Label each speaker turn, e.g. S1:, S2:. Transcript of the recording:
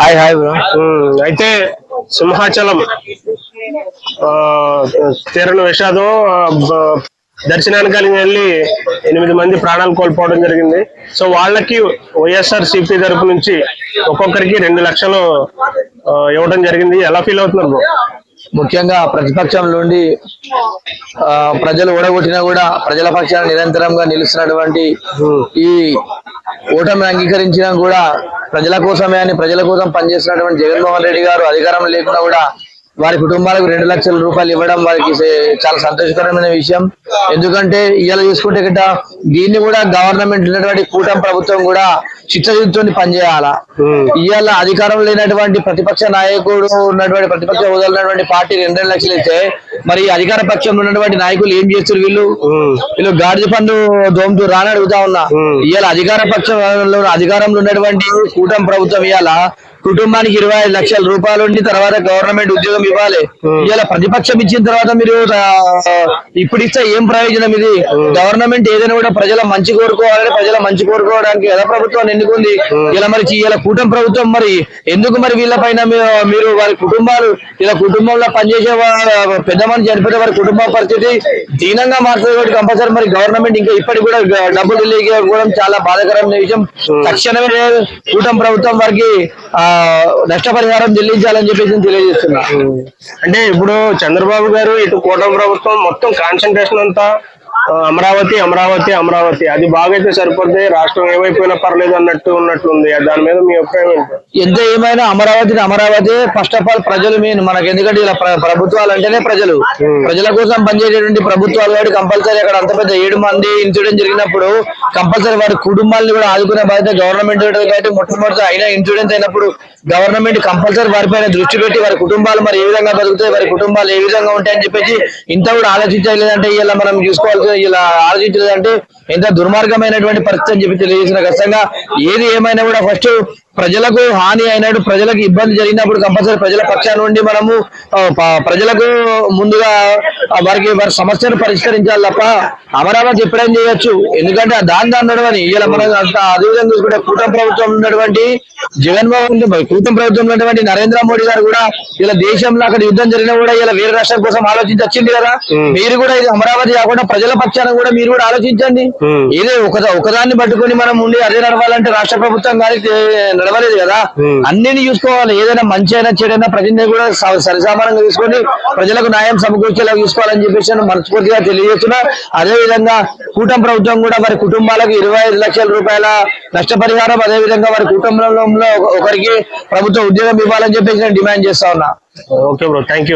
S1: Hi hi bro.
S2: అయితే సింహాచలం తీరని విషాదం దర్శనానికి కలిగి దర్శనానికి వెళ్ళి ఎనిమిది మంది ప్రాణాలు కోల్పోవడం జరిగింది. సో వాళ్ళకి వైఎస్ఆర్ సిపి తరపు నుంచి ఒక్కొక్కరికి రెండు లక్షలు ఇవ్వడం జరిగింది. ఎలా ఫీల్ అవుతున్నారు బ్రో?
S1: ముఖ్యంగా ప్రతిపక్షం నుండి ఆ, ప్రజలు ఓడగొట్టినా కూడా ప్రజల పక్షాన నిరంతరంగా నిలుస్తున్నటువంటి ఈ ఓటమి అంగీకరించినా కూడా ప్రజల కోసమే అని ప్రజల కోసం పనిచేస్తున్నటువంటి జగన్మోహన్ రెడ్డి గారు అధికారం లేకుండా కూడా వారి కుటుంబాలకు రెండు లక్షల రూపాయలు ఇవ్వడం వారికి చాలా సంతోషకరమైన విషయం. ఎందుకంటే ఇవాళ చూసుకుంటే గిట్ట దీన్ని కూడా గవర్నమెంట్ ఉన్నటువంటి కూటమి ప్రభుత్వం కూడా చిత్తశుద్ధితో పనిచేయాలా. ఇవాళ అధికారం లేనటువంటి ప్రతిపక్ష నాయకుడు ఉన్నటువంటి ప్రతిపక్ష హోదాలో ఉన్నటువంటి పార్టీ రెండు రెండు లక్షలు ఇస్తే మరి అధికార పక్షంలో ఉన్నటువంటి నాయకులు ఏం చేస్తారు వీళ్ళు? వీళ్ళు గాడిద పండు దోమతూ రాని అడుగుతా ఉన్నా. ఇవాళ అధికార పక్షంలో అధికారంలో ఉన్నటువంటి కూటమి ప్రభుత్వం ఇవాళ కుటుంబానికి ఇరవై ఐదు లక్షల రూపాయలు ఉండి తర్వాత గవర్నమెంట్ ఉద్యోగం ఇవ్వాలి. ఇవాళ ప్రతిపక్షం ఇచ్చిన తర్వాత మీరు ఇప్పుడు ఇస్తే ఏం ప్రయోజనం ఇది? గవర్నమెంట్ ఏదైనా కూడా ప్రజల మంచి కోరుకోవాలని ప్రజల మంచి కోరుకోవడానికి ఎలా ప్రభుత్వాన్ని ఎన్నుకుంది ఇలా మరి ఇలా కూటమి ప్రభుత్వం మరి ఎందుకు మరి వీళ్ళ పైన మీరు వారి కుటుంబాలు ఇలా కుటుంబంలో పనిచేసే పెద్ద మంది చనిపోతే వారి కుటుంబ పరిస్థితి దీనంగా మారుతుంది కంపల్సరీ మరి గవర్నమెంట్ ఇంకా ఇప్పటికి కూడా డబ్బులు ఇవ్వడం చాలా బాధాకరమైన విషయం. తక్షణమే కూటమి ప్రభుత్వం వారికి ఆ నష్టపరిహారం చెల్లించాలని చెప్పేసి తెలియజేస్తున్నా.
S2: అంటే ఇప్పుడు చంద్రబాబు గారు ఇటు కూటమి ప్రభుత్వం మొత్తం కాన్సన్ట్రేషన్ అంతా అమరావతి అమరావతి అమరావతి. అది బాగైతే సరిపోద్ది. రాష్ట్రం ఏమైపోయినా పర్లేదు అన్నట్టు ఉన్నట్టుంది దాని మీద మీ అభిప్రాయం ఏంటి?
S1: ఎంత ఏమైనా అమరావతిని అమరావతి ఫస్ట్ ఆఫ్ ఆల్ ప్రజలు మెయిన్ మనకి ఎందుకంటే ఇలా ప్ర- ప్రభుత్వాలు అంటేనే ప్రజలు. ప్రజల కోసం పనిచేసేటువంటి ప్రభుత్వాలు కాబట్టి కంపల్సరీ అక్కడ అంత పెద్ద ఏడు మంది ఇన్సిడెంట్ జరిగినప్పుడు కంపల్సరీ వారి కుటుంబాలను కూడా ఆదుకునే బాధ్యత గవర్నమెంట్ కాబట్టి మొట్టమొదటి అయినా ఇన్సూరెన్స్ అయినప్పుడు గవర్నమెంట్ కంపల్సరీ వారిపైన దృష్టి పెట్టి వారి కుటుంబాలు మరి ఏ విధంగా బతుకుతాయి వారి కుటుంబాలు ఏ విధంగా ఉంటాయని చెప్పేసి ఇంత కూడా ఆలోచించలేదంటే ఇలా మనం చూసుకోవాల్సి ఇలా ఆలోచించలేదంటే ఎంత దుర్మార్గమైనటువంటి పరిస్థితి అని చెప్పి తెలియజేసిన ఖచ్చితంగా ఏది ఏమైనా కూడా ఫస్ట్ ప్రజలకు హాని అయినట్టు ప్రజలకు ఇబ్బంది జరిగినప్పుడు కంపల్సరీ ప్రజల పక్షాన నుండి మనము ప్రజలకు ముందుగా వారికి వారి సమస్యను పరిష్కరించాలి తప్ప అమరావతి ఎప్పుడైనా చేయొచ్చు. ఎందుకంటే ఆ దాని దాని నడవని ఇలా మనం అంత అదేవిధంగా చూసుకుంటే కూటమి ప్రభుత్వం ఉన్నటువంటి జగన్మోహన్ కూటమి ప్రభుత్వం ఉన్నటువంటి నరేంద్ర మోడీ గారు కూడా ఇలా దేశంలో అక్కడ యుద్ధం జరిగినా కూడా ఇలా వేరే రాష్ట్రం కోసం ఆలోచించి వచ్చింది కదా. మీరు కూడా ఇది అమరావతి కాకుండా ప్రజల పక్షాన కూడా మీరు కూడా ఆలోచించండి. ఏదో ఒక ఒకదాన్ని పట్టుకొని మనం ఉండి అదే నడవాలంటే రాష్ట్ర ప్రభుత్వం కానీ నడవలేదు కదా. అన్నిని చూసుకోవాలి. ఏదైనా మంచి అయినా చెడైనా ప్రజల్ని కూడా సరిసమానంగా తీసుకొని ప్రజలకు న్యాయం సమకూర్చేలా చూసుకోవాలని చెప్పేసి నేను మనస్ఫూర్తిగా తెలియజేస్తున్నా. అదే విధంగా కూటమి ప్రభుత్వం కూడా వారి కుటుంబాలకు ఇరవై ఐదు లక్షల రూపాయల నష్టపరిహారం అదే విధంగా వారి కుటుంబంలో ఒకరికి ప్రభుత్వ ఉద్యోగం ఇవ్వాలని చెప్పేసి నేను డిమాండ్ చేస్తా ఉన్నా.
S2: Okay bro thank you